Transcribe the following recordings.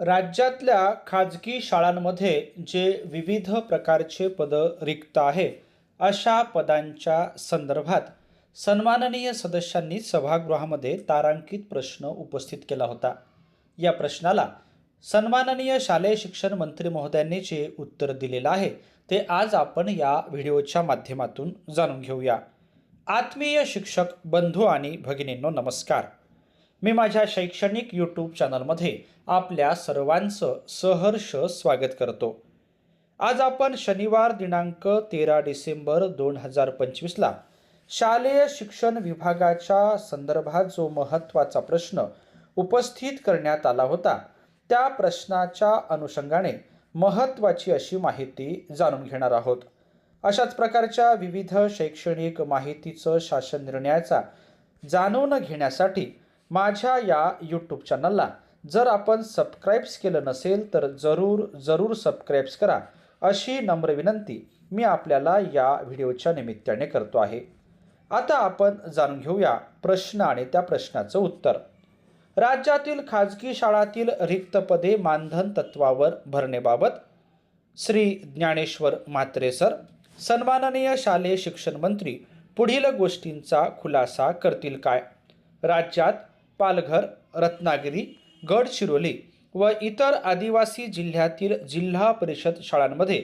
राज्यातल्या खाजगी शाळांमध्ये जे विविध प्रकारचे पदं रिक्त आहे अशा पदांच्या संदर्भात सन्माननीय सदस्यांनी सभागृहामध्ये तारांकित प्रश्न उपस्थित केला होता. या प्रश्नाला सन्माननीय शालेय शिक्षण मंत्री महोदयांनी जे उत्तर दिलेलं आहे ते आज आपण या व्हिडिओच्या माध्यमातून जाणून घेऊया. आत्मीय शिक्षक बंधू आणि भगिनींनो नमस्कार. मी माझ्या शैक्षणिक यूट्यूब चॅनलमध्ये आपल्या सर्वांचं सहर्ष स्वागत करतो. आज आपण शनिवार दिनांक तेरा डिसेंबर दोन हजार पंचवीसला शालेय शिक्षण विभागाच्या संदर्भात जो महत्त्वाचा प्रश्न उपस्थित करण्यात आला होता त्या प्रश्नाच्या अनुषंगाने महत्त्वाची अशी माहिती जाणून घेणार आहोत. अशाच प्रकारच्या विविध शैक्षणिक माहितीचं शासन निर्णयाचा जाणून घेण्यासाठी माझ्या या यूट्यूब चॅनलला जर आपण सबस्क्राईब्स केलं नसेल तर जरूर जरूर सबस्क्राईब्स करा. अशी नम्र विनंती मी आपल्याला या व्हिडिओच्या निमित्ताने करतो आहे. आता आपण जाणून घेऊया प्रश्न आणि त्या प्रश्नाचं उत्तर. राज्यातील खाजगी शाळातील रिक्त पदे मानधन तत्वावर भरण्याबाबत श्री ज्ञानेश्वर म्हात्रे सर सन्माननीय शालेय शिक्षण मंत्री पुढील गोष्टींचा खुलासा करतील काय? राज्यात पालघर रत्नागिरी गडचिरोली व इतर आदिवासी जिल्ह्यातील जिल्हा परिषद शाळांमध्ये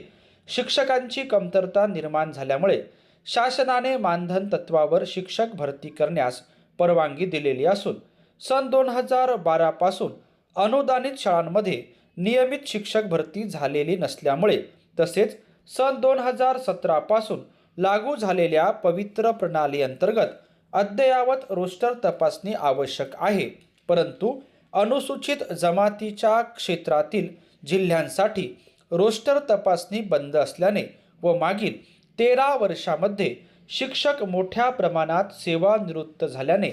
शिक्षकांची कमतरता निर्माण झाल्यामुळे शासनाने मानधन तत्वावर शिक्षक भरती करण्यास परवानगी दिलेली असून सन दोन हजार बारापासून अनुदानित शाळांमध्ये नियमित शिक्षक भरती झालेली नसल्यामुळे तसेच सन दोन हजार सतरापासून लागू झालेल्या पवित्र प्रणाली अंतर्गत अद्ययावत रोस्टर तपासणी आवश्यक आहे परंतु अनुसूचित जमातीच्या क्षेत्रातील जिल्ह्यांसाठी रोस्टर तपासणी बंद असल्याने व मागील तेरा वर्षामध्ये शिक्षक मोठ्या प्रमाणात सेवानिवृत्त झाल्याने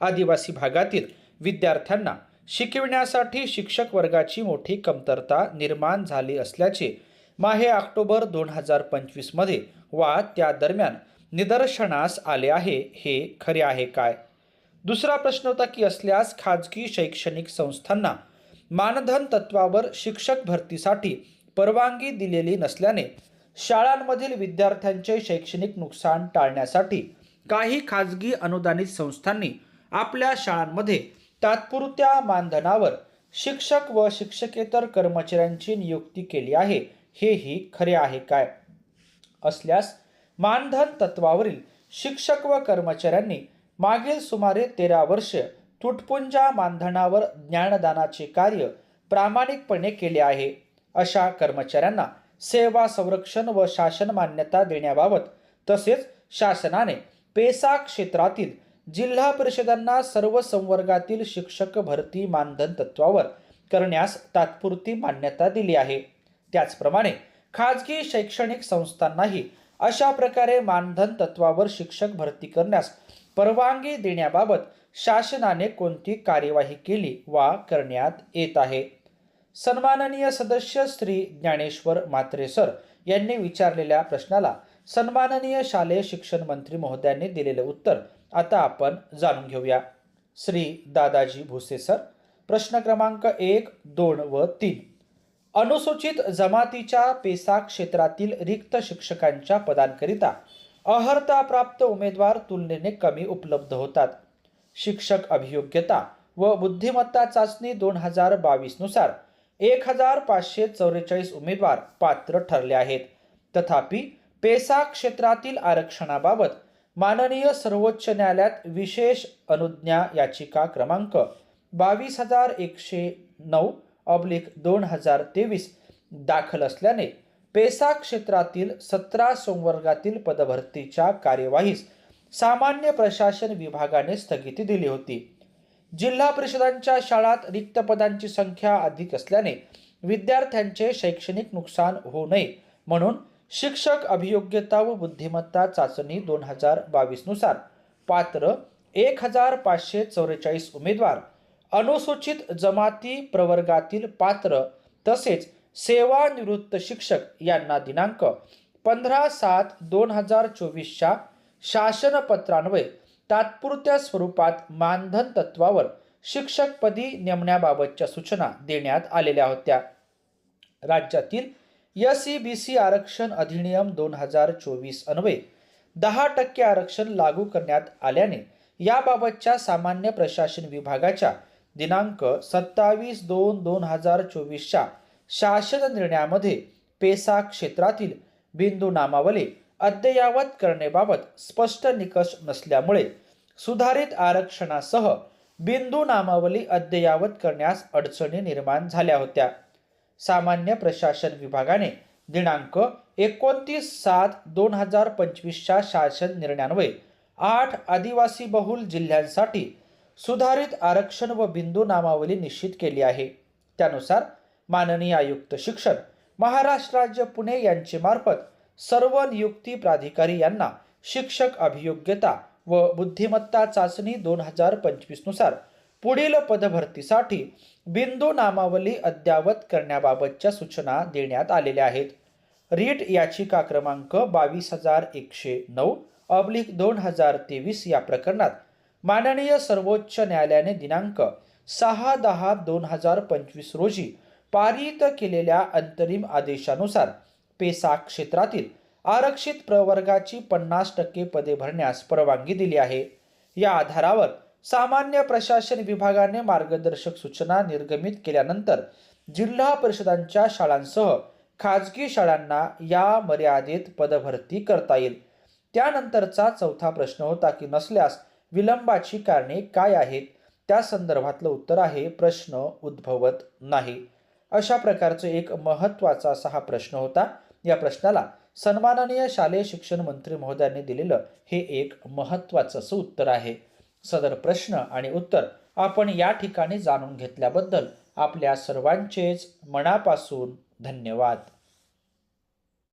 आदिवासी भागातील विद्यार्थ्यांना शिकविण्यासाठी शिक्षक वर्गाची मोठी कमतरता निर्माण झाली असल्याचे माहे ऑक्टोबर दोन हजार पंचवीसमध्ये वा त्या दरम्यान निदर्शनास आले आहे हे खरे आहे काय? दुसरा प्रश्न होता की असल्यास खाजगी शैक्षणिक संस्थांना मानधन तत्वावर शिक्षक भरतीसाठी परवानगी दिलेली नसल्याने शाळांमधील विद्यार्थ्यांचे शैक्षणिक नुकसान टाळण्यासाठी काही खाजगी अनुदानित संस्थांनी आपल्या शाळांमध्ये तात्पुरत्या मानधनावर शिक्षक व शिक्षकेतर कर्मचाऱ्यांची नियुक्ती केली आहे हेही खरे आहे काय? असल्यास मानधन तत्वावरील शिक्षक व कर्मचाऱ्यांनी मागील सुमारे तेरा वर्ष तुटपुंजा मानधनावर ज्ञानदानाचे कार्य प्रामाणिकपणे केले आहे. अशा कर्मचाऱ्यांना सेवा संरक्षण व शासन मान्यता देण्याबाबत तसेच शासनाने पेसा क्षेत्रातील जिल्हा परिषदांना सर्व संवर्गातील शिक्षक भरती मानधन तत्वावर करण्यास तात्पुरती मान्यता दिली आहे. त्याचप्रमाणे खाजगी शैक्षणिक संस्थांनाही अशा प्रकारे मानधन तत्वावर शिक्षक भरती करण्यास परवानगी देण्याबाबत शासनाने कोणती कार्यवाही केली वा करण्यात येत आहे? सन्माननीय सदस्य श्री ज्ञानेश्वर म्हात्रे सर यांनी विचारलेल्या प्रश्नाला सन्माननीय शालेय शिक्षण मंत्री महोदयांनी दिलेले उत्तर आता आपण जाणून घेऊया. श्री दादाजी भुसे सर प्रश्न क्रमांक एक दोन व तीन. अनुसूचित जमातीच्या पेसा क्षेत्रातील रिक्त शिक्षकांच्या पदांकरिता अर्हताप्राप्त उमेदवार तुलनेने कमी उपलब्ध होतात. शिक्षक अभियोग्यता व बुद्धिमत्ता चाचणी दोन हजार बावीसनुसार एक हजार पाचशे चौवेचाळीस उमेदवार पात्र ठरले आहेत. तथापि पेसा क्षेत्रातील आरक्षणाबाबत माननीय सर्वोच्च न्यायालयात विशेष अनुज्ञा याचिका क्रमांक बावीस हजार एकशे नऊ ऑब्लिक दोन हजार तेवीस दाखल असल्याने पेसा क्षेत्रातील सतरा संवर्गातील पदभरतीच्या कार्यवाहीस सामान्य प्रशासन विभागाने स्थगिती दिली होती. जिल्हा परिषदांच्या शाळात रिक्त पदांची संख्या अधिक असल्याने विद्यार्थ्यांचे शैक्षणिक नुकसान होऊ नये म्हणून शिक्षक अभियोग्यता व बुद्धिमत्ता चाचणी दोन हजार बावीसनुसार पात्र एक हजार पाचशे चौवेचाळीस उमेदवार अनुसूचित जमाती प्रवर्गातील पात्र तसेच सेवानिवृत्त शिक्षक यांना दिनांक पंधरा सात दोन हजार चोवीसच्या शासनपत्रान्वये तात्पुरत्या स्वरूपात मानधन तत्वावर शिक्षकपदी नेमण्याबाबतच्या सूचना देण्यात आलेल्या होत्या. राज्यातील एस ई बी सी आरक्षण अधिनियम दोन हजार चोवीस अन्वये दहा टक्के आरक्षण लागू करण्यात आल्याने याबाबतच्या सामान्य प्रशासन विभागाच्या दिनांक सत्तावीस दोन दोन हजार चोवीसच्या शासन निर्णयामध्ये पेसा क्षेत्रातील बिंदू नामावली अद्ययावत करण्याबाबत स्पष्ट निकष नसल्यामुळे सुधारित आरक्षणासह बिंदू नामावली अद्ययावत करण्यास अडचणी निर्माण झाल्या होत्या. सामान्य प्रशासन विभागाने दिनांक एकोणतीस सात दोन हजार पंचवीसच्या शासन निर्णयान्वये आठ आदिवासी बहुल जिल्ह्यांसाठी सुधारित आरक्षण व बिंदू नामावली निश्चित केली आहे. त्यानुसार माननीय आयुक्त शिक्षण महाराष्ट्र राज्य पुणे यांचे मार्फत सर्व नियुक्ती प्राधिकारी यांना शिक्षक अभियोग्यता व बुद्धिमत्ता चाचणी दोन हजार पंचवीसनुसार पुढील पदभरतीसाठी बिंदू नामावली अद्यावत करण्याबाबतच्या सूचना देण्यात आलेल्या आहेत. रीट याचिका क्रमांक बावीस हजार एकशे नऊ अब्लिक दोन हजार तेवीस या प्रकरणात माननीय सर्वोच्च न्यायालयाने दिनांक सहा दहा दोन हजार पंचवीस रोजी पारित केलेल्या अंतरिम आदेशानुसार पेसा क्षेत्रातील आरक्षित प्रवर्गाची पन्नास टक्के पदे भरण्यास परवानगी दिली आहे. या आधारावर सामान्य प्रशासन विभागाने मार्गदर्शक सूचना निर्गमित केल्यानंतर जिल्हा परिषदांच्या शाळांसह खाजगी शाळांना या मर्यादेत पदभरती करता येईल. त्यानंतरचा चौथा प्रश्न होता की नसल्यास विलंबाची कारणे काय आहेत? त्या संदर्भातलं उत्तर आहे प्रश्न उद्भवत नाही. अशा प्रकारचं एक महत्त्वाचा असा हा प्रश्न होता. या प्रश्नाला सन्माननीय शालेय शिक्षण मंत्री महोदयांनी दिलेलं हे एक महत्त्वाचं असं उत्तर आहे. सदर प्रश्न आणि उत्तर आपण या ठिकाणी जाणून घेतल्याबद्दल आपल्या सर्वांचेच मनापासून धन्यवाद.